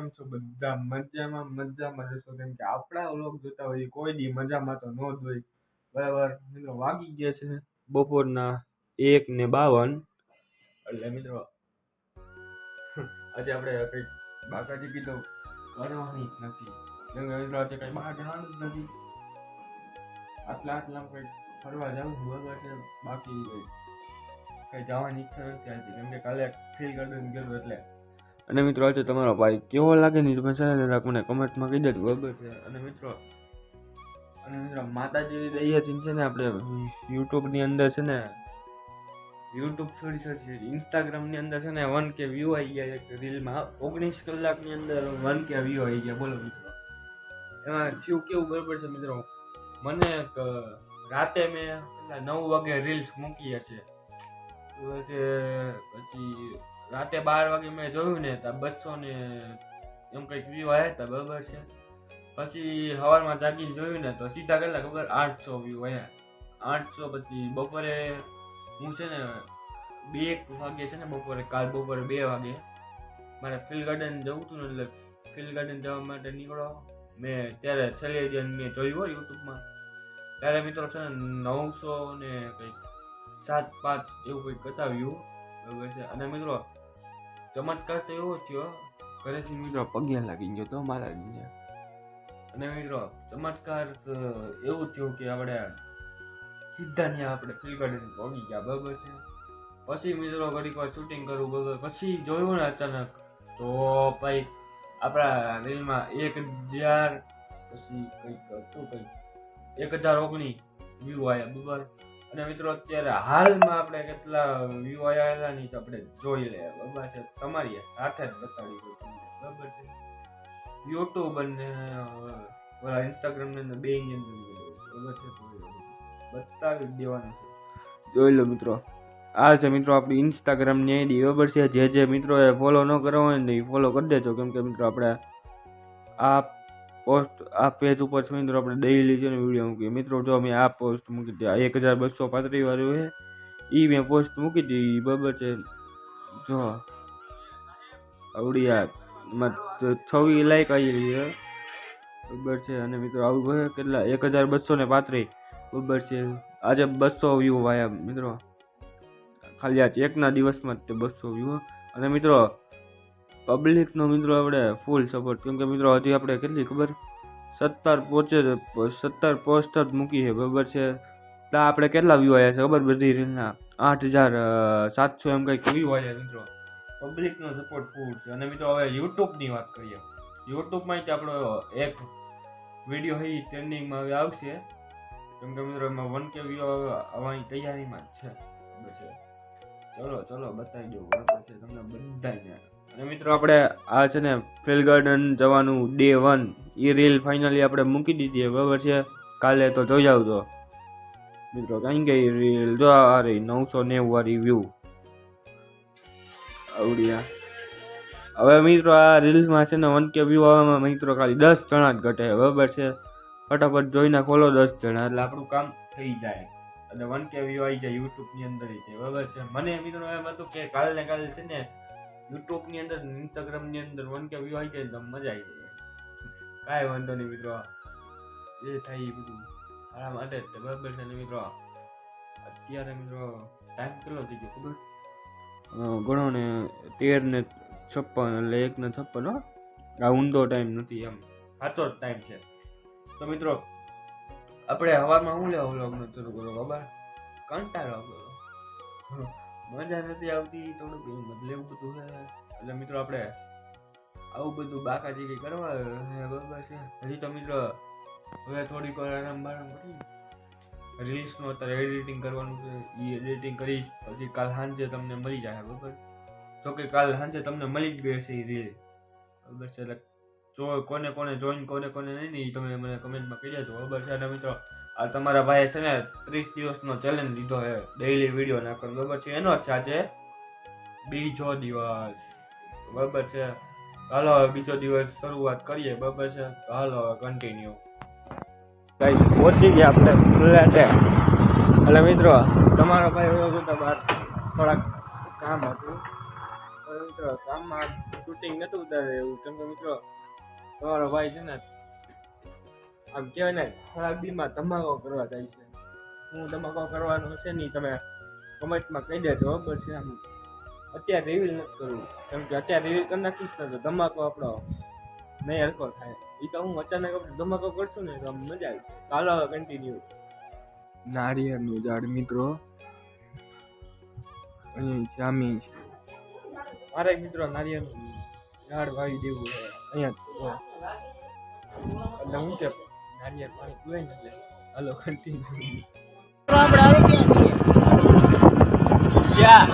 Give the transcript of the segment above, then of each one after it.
કેમ છો? બધા મજામાં મજામાં રહેશો? કેમ કે આપણા વ્લોગ જોતા હોય કોઈ દી મજામાં તો ન જ હોય. બરાબર? મિત્રો વાગી ગયા છે બપોરના એક ને બાવન. એટલે મિત્રો, આજે આપણે કંઈક બાકાજી કીધો કરવાની નથી. મિત્રો આજે કંઈ બહાર જવાનું નથી. આટલા આટલા કંઈક ફરવા જવું બરાબર છે? બાકી કંઈ જવાની ઈચ્છા નથી આવતી કેમ કે કાલે ફીલ ગાર્ડન ગયેલું એટલે અને મિત્રો, આજે તમારો ભાઈ કેવો લાગે નિર્ભય છે જરાક મને કમેન્ટમાં કહી દેજો, બરાબર છે? અને મિત્રો અને મિત્રો, માતાજી દયાથી છે ને આપણે યુટ્યુબની અંદર છે ને, યુટ્યુબ છોડી શકીએ ઇન્સ્ટાગ્રામની અંદર છે ને વન કે વ્યૂ આવી ગયા એક રીલમાં ઓગણીસ કલાકની અંદર વન કે વ્યૂ આવી ગયા, બોલો મિત્રો. એમાં થયું કેવું બરાબર છે મિત્રો? મને એક રાતે મેં નવ વાગે રીલ્સ મૂકી હશે. પછી રાતે બાર વાગે મેં જોયું ને, ત્યાં બસો ને એમ કંઈક વ્યૂ આવ્યા હતા, બરાબર છે. પછી સવારમાં જાગીને જોયું ને, તો સીધા કેટલા ખબર આઠસો વ્યૂ આવ્યા. આઠસો પછી બપોરે હું છે ને, બે એક વાગે છે ને બપોરે, કાલ બપોરે બે વાગે, મારે ફિલ્ડ ગાર્ડન જવું હતું ને, એટલે ફિલ્ડ ગાર્ડન જવા માટે નીકળો. મેં ત્યારે છેલ્લે જે મેં જોયું હોય યુટ્યુબમાં, ત્યારે મિત્રો છે ને નવસો ને કંઈક સાત પાંચ એવું કંઈક બતાવ્યું. બરાબર છે. અને મિત્રો ચમત્કાર તો એવો થયો, ઘરેથી મિત્રો પગે લાગી ગયો તો મારા અને મિત્રો ચમત્કાર એવું થયું કે આપણે સીધા ત્યાં આપણે ફિલ ગાર્ડન પહોંચી ગયા, બરાબર છે? પછી મિત્રો ઘડીક વાર શૂટિંગ કરવું, બરાબર. પછી જોયું ને અચાનક, તો ભાઈ આપણા રીલમાં એક હજાર, પછી કંઈક હતું કંઈક, એક હજાર ઓગણીસ વ્યૂ આવ્યા બરાબર? અને મિત્રો, અત્યારે હાલમાં આપણે કેટલા વ્યૂ આવ્યા નહીં તો આપણે જોઈ લે બરાબર છે? તમારી સાથે જ બતાડી દઉં તમને. બરાબર છે? યુટ્યુબ અને ઓલા ઇન્સ્ટાગ્રામની અંદર બે ની અંદર બરાબર છે? બતાવી દેવાનું છે. જોઈ લો મિત્રો. આ છે મિત્રો આપણી ઇન્સ્ટાગ્રામની આઈડી બરાબર છે? જે જે મિત્રોએ ફોલો ન કરવા હોય ને એ ફોલો કરી દેજો. કેમ કે મિત્રો, આપણે આ પોસ્ટ આ પેજ ઉપર છે મિત્રો આપણે ડેઈલી છે ને વીડિયો મૂકીએ. મિત્રો, જો મેં આ પોસ્ટ મૂકી દીધી એક હજાર બસો પાંત્રીસ વાળું છે એ મેં પોસ્ટ મૂકી દીધી બરાબર છે. જો આવડી આ છવી લાઈક આવી છે. બરાબર છે, અને મિત્રો, આવું હોય કેટલા? એક હજાર બસો ને પાંત્રીસ. બરાબર છે. આજે બસો વ્યૂ આવ્યા મિત્રો. ખાલી આજ એકના દિવસમાં જ તે બસો વ્યૂ અને મિત્રો પબ્લિકનો મિત્રો આપણે ફૂલ સપોર્ટ કેમ કે મિત્રો હજી આપણે કેટલી ખબર? સત્તર પહોંચે સત્તર પોસ્ટ જ મૂકી છે, બરાબર છે? ત્યાં આપણે કેટલા વ્યૂ આવ્યા છે ખબર બધી રીતના? આઠ હજાર સાતસો એમ કંઈક વ્યૂ આવ્યા મિત્રો. પબ્લિકનો સપોર્ટ ફૂલ છે. અને મિત્રો હવે યુટ્યુબની વાત કરીએ. યુટ્યુબમાં જ આપણો એક વીડિયો એ ટ્રેન્ડિંગમાં હવે આવશે. કેમ કે મિત્રો એમાં વન કે વ્યૂ આવવાની તૈયારીમાં જ છે. છે? ચલો ચલો, બતાવી દઉં. છે? તમને બધાને. મિત્રો આપણે આ છે ને ફિલ ગાર્ડન જવાનું ડે વન એ રીલ ફાઇનલી આપણે મૂકી દીધી બરાબર છે? કાલે તો જોઈ આવજો મિત્રો, કારણ કે એ રીલ જો આ રહી, નવસો નેવું વાળી વ્યૂ આવડ્યા હવે મિત્રો, આ રીલ્સમાં છે ને વન કે વ્યૂ આવવામાં મિત્રો ખાલી દસ જણા જ ઘટે, બરાબર છે? ફટાફટ જોઈને ખોલો દસ જણા, એટલે આપણું કામ થઈ જાય. અને વન કે વ્યૂ આવી જાય યુટ્યુબની અંદર છે બરાબર છે? મને મિત્રો એમ હતું કે કાલે કાલે છે ને યુટ્યુબની અંદર ઇન્સ્ટાગ્રામની અંદર વન કે વ્યૂ આવી જાય તો મજા આવી જાય. કાંઈ વાંધો નહીં મિત્રો. એ થાય એ બધું. મારા માટે બરાબર છે ને મિત્રો? અત્યારે મિત્રો ટાઈમ કેટલો થઈ ગયો ખબર? ગણો ને તેર ને છપ્પન એટલે એક ને છપ્પન હો. આ ઊંધો ટાઈમ નથી એમ. સાચો જ ટાઈમ છે. તો મિત્રો આપણે હવામાં શું લેવા વ્લોગનો શરૂ કરો બાબા કંટાળો આવતો મજા નથી આવતી, થોડુંક એવું બદલેવું બધું છે એટલે મિત્રો આપણે આવું બધું બાકાજી કરવા બરાબર છે. હજી તો મિત્રો હવે થોડીક વાર આરામ બારામ કરી. રીલ્સનું અત્યારે એડિટિંગ કરવાનું છે. એ એડિટિંગ કરી પછી કાલ સાંજે તમને મળી જાય, બરાબર? જો કે કાલ સાંજે તમને મળી જ ગઈ છે એ રીલ બરાબર છે, એટલે જો કોને કોને જોઈન કોને કોને નહીં ને એ તમે મને કમેન્ટમાં કહી દેજો, બરાબર છે? અને મિત્રો આ તમારા ભાઈએ છે ને ત્રીસ દિવસનો ચેલેન્જ લીધો છે ડેઈલી વીડિયો નાખવાનો. બરાબર છે? એનો છે આજે. બીજો દિવસ. બરાબર છે? હાલો, હવે બીજો દિવસ શરૂઆત કરીએ. બરાબર છે? હાલો, હવે કન્ટિન્યુ ગાઈસ પહોંચી ગયા આપણે ફ્લેટે એટલે મિત્રો, તમારો ભાઈ એવો હતો બહાર થોડાક કામ હતું. મિત્રો કામમાં શૂટિંગ નહોતું ઉતારે એવું. કેમ કે મિત્રો, તમારો ભાઈ છે ને આમ કહેવાય ને ખરાબીમાં ધમાકો કરવા જાય છે. હું ધમાકો કરવાનો છે નહીં તમે કમેન્ટમાં કહી દેજો બરાબર છે આમ. અત્યારે રિવીલ નથી કરવું કેમ કે અત્યારે રિવીલ કરી નાખીશ ને તો ધમાકો આપણો નહીં હલકો થાય. એ તો હું અચાનક આપણે ધમાકો કરશું ને તો આમ મજા આવી ચાલો કન્ટિન્યુ નારિયેળનું ઝાડ મિત્રો. અહીં જામી છે. મારે મિત્રો નારિયેળનું ઝાડ વાવી દેવું છે. અહીંયા એટલે હું છે? નારિયેળ પાણી પીવે ને એટલે હાલો કન્ટિન્યુ આપણે આવી ગયા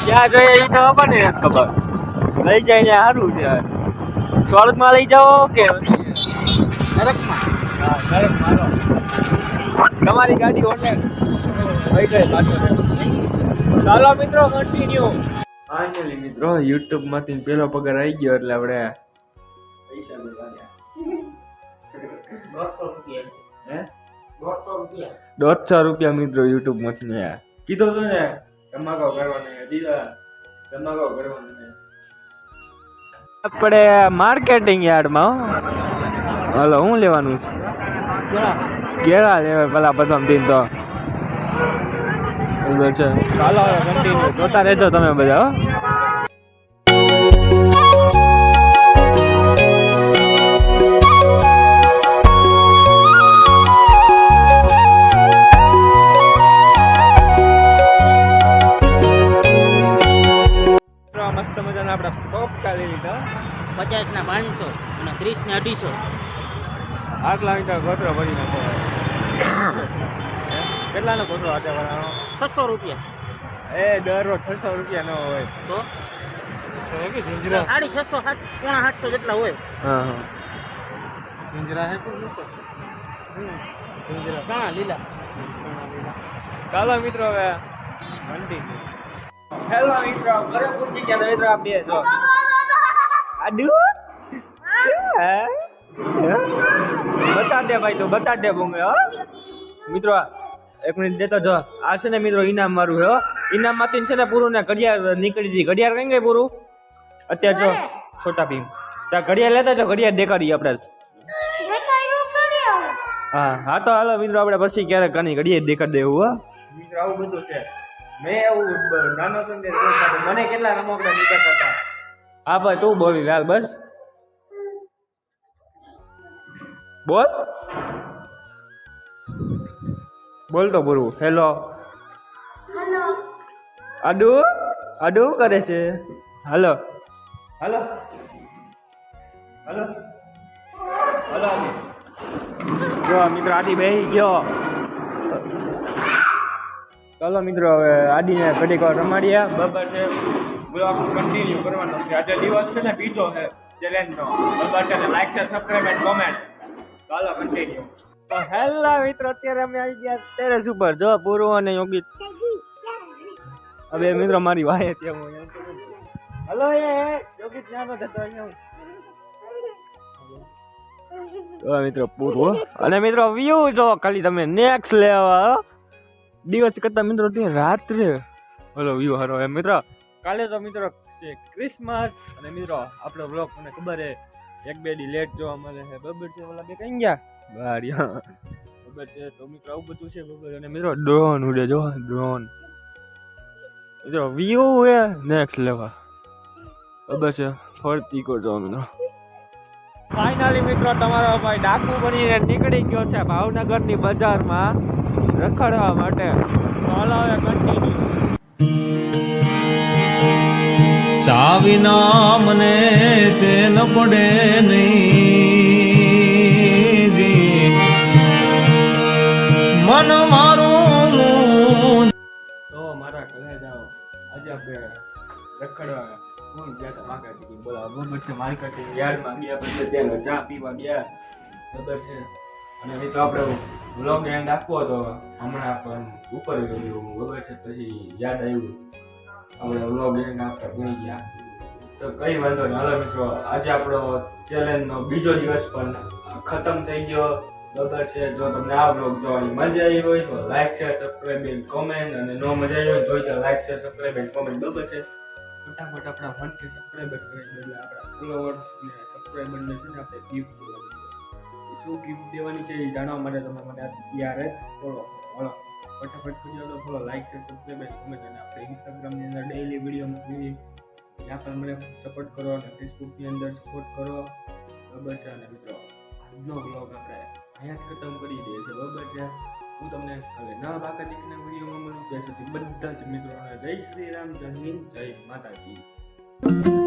ક્યાં? જઈએ એ તો આપણને નથી ખબર. લઈ જાય ને સારું છે સ્વર્ગમાં લઈ જાઓ કે નરકમાં? હા નરક મારો તમારી ગાડી ઓને થઈ જાય પાછળ ચાલો મિત્રો કન્ટિન્યુ ફાઇનલી મિત્રો યુટ્યુબમાંથી પેલો પગાર આવી ગયો એટલે આપણે પૈસા દોઢસો રૂપિયા હે? દોઢસો રૂપિયા. દોઢસો રૂપિયા મિત્રો યુટ્યુબમાંથી ને કીધો તો ને ધમાકો કરવાનો હજી ધમાકો કરવાનો આપણે માર્કેટિંગ યાર્ડમાં હલો હું લેવાનું છે? કેળા. લેવા પેલા પ્રથમ દિન તો. છે. ચાલો કન્ટિન્યુ જોતા રહેજો તમે બધા પચાસ ના પાંચસો અને ત્રીસ ને અઢીસો. આટલા મીટર ગોતરો ભરી નાખો. કેટલાનો ગોતરો ભરવાનો છસો રૂપિયા. એ દરરોજ છસો રૂપિયા નો હોય. તો? સાડી છસો સાત પોણા સાતસો જેટલા હોય. ઝીંજરા હા. લોકો ઝીંઝરા. લીલા. ચાલો મિત્રો હવે મંડી. હેલો મિત્રો ઘરે પૂછી ગયા મિત્રો આપ બે જો. આડુ બતા દે ભાઈ તો બતા દે બોંગે હો મિત્રો એક મિનિટ દેતો જો આ છે ને મિત્રો ઇનામ મારું હો હો ઇનામમાંથી છે ને પૂરું ને ઘડિયાળ નીકળી હતી ઘડિયાળ કઈ ગઈ પૂરું અત્યારે જો છોટા ભીમ ત્યાં ઘડિયાળ લેતા જો ઘડિયાળ દેખાડી આપણે હા હા તો હાલો મિત્રો આપણે પછી ક્યારેક ઘણી ઘડિયાળ દેખાડ દેવું હો મિત્રો આવું બધું છે મેં એવું નાનો હતો. મને કેટલા રમકડા નીકળતા હતા હા ભાઈ તું બોલી લાલ બસ. બોલ. બોલ તો બોલવું હેલો આડુ? અડુ શું કરે છે? હલો હલો હાલો હલો જો મિત્રો આદિ બેહી ગયો. ચાલો મિત્રો હવે આદિને ઘડીક વાર રમાડ્યા બબર છે. બ્લોગ કન્ટિન્યુ કરવાનો છે. આજે દિવસ છે ને બીજો છે ચેલેન્જનો બધા છે લાઈક છે સબસ્ક્રાઇબ એન્ડ કોમેન્ટ ચાલો કન્ટિન્યુ તો હેલો મિત્રો, અત્યારે અમે આવી ગયા ટેરેસ ઉપર. જો પૂર્વ અને યોગી. હવે મિત્રો, મારી વાહે છે હું હલો, એ યોગી ત્યાં નો જતો તો મિત્રો પૂર્વ અને મિત્રો વ્યૂ જો, ખાલી તમે નેક્સ્ટ લેવા દિવસ કરતા મિત્રો ત્યાં રાત્રે. હલો વ્યૂ હારો, એમ, મિત્રો. કાલે તો મિત્રો છે ક્રિસમસ અને મિત્રો આપણો બ્લોગ મને ખબર છે એક બે દી લેટ જોવા મળે છે. બબર છે ઓલા બે કઈ ગયા? બહાર બબર છે તો મિત્રો આવું બધું છે બબર અને મિત્રો ડ્રોન ઉડે જો ડ્રોન મિત્રો વ્યૂ હે નેક્સ્ટ લેવા. બબર છે ફરતી કરજો મિત્રો ફાઇનલી મિત્રો તમારો ભાઈ ડાકુ બનીને નીકળી ગયો છે ભાવનગરની બજારમાં રખડવા માટે. તો હાલો હવે કન્ટિન્યુ ચા વિના મને ચેન પડે નહીં મન મારું તો મારા ઘરે જાઓ. આજે આપણે રખડવા હું ગયા હતા? માર્કેટિંગ બોલા બરોબર છે માર્કેટિંગ યાર્ડમાં ગયા પછી ત્યાં ચા પીવા ગયા. ખબર છે? અને તો આપણે બ્લોગ એન્ડ આપવો હતો. હમણાં પણ ઉપર ગયું બરોબર છે? પછી યાદ આવ્યું. આપણે વ્લોગ એન્ડ આપતા ભૂલી ગયા. તો કઈ વાંધો નહીં. હાલો મિત્રો, આજે આપણો ચેલેન્જનો બીજો દિવસ પણ ખતમ થઈ ગયો. બરાબર છે? જો તમને આ બ્લોગ જોવાની મજા આવી હોય તો like share subscribe and comment અને નો મજા આવી હોય તો like share subscribe and comment બરાબર છે? ફટાફટ આપણા વન કે સબસ્ક્રાઈબર કરી એટલે આપણા ફોલોવર્સ ને સબસ્ક્રાઈબરને છે ને આપણે ગિફ્ટ શું ગિફ્ટ દેવાની છે એ જાણવા માટે તમે મને યાર જ ફોલો કરો ફટાફટ દો ફોલો લાઈક છે સબસ્ક્રાઈબ કમેન્ટ અને આપણે ઇન્સ્ટાગ્રામની અંદર ડેઈલી વીડિયો મૂકવી ત્યાં પણ મને સપોર્ટ કરો અને ફેસબુકની અંદર સપોર્ટ કરો, બરાબર છે? અને મિત્રો, આજનો બ્લોગ આપણે અહીંયા જ ખતમ કરી દઈએ છીએ, બરાબર છે? હું તમને હવે નવા બાકા ચીકના વિડીયોમાં મળું, ત્યાં સુધી બધા જ મિત્રોને જય શ્રી રામ, જય હિન્દ, જય માતાજી.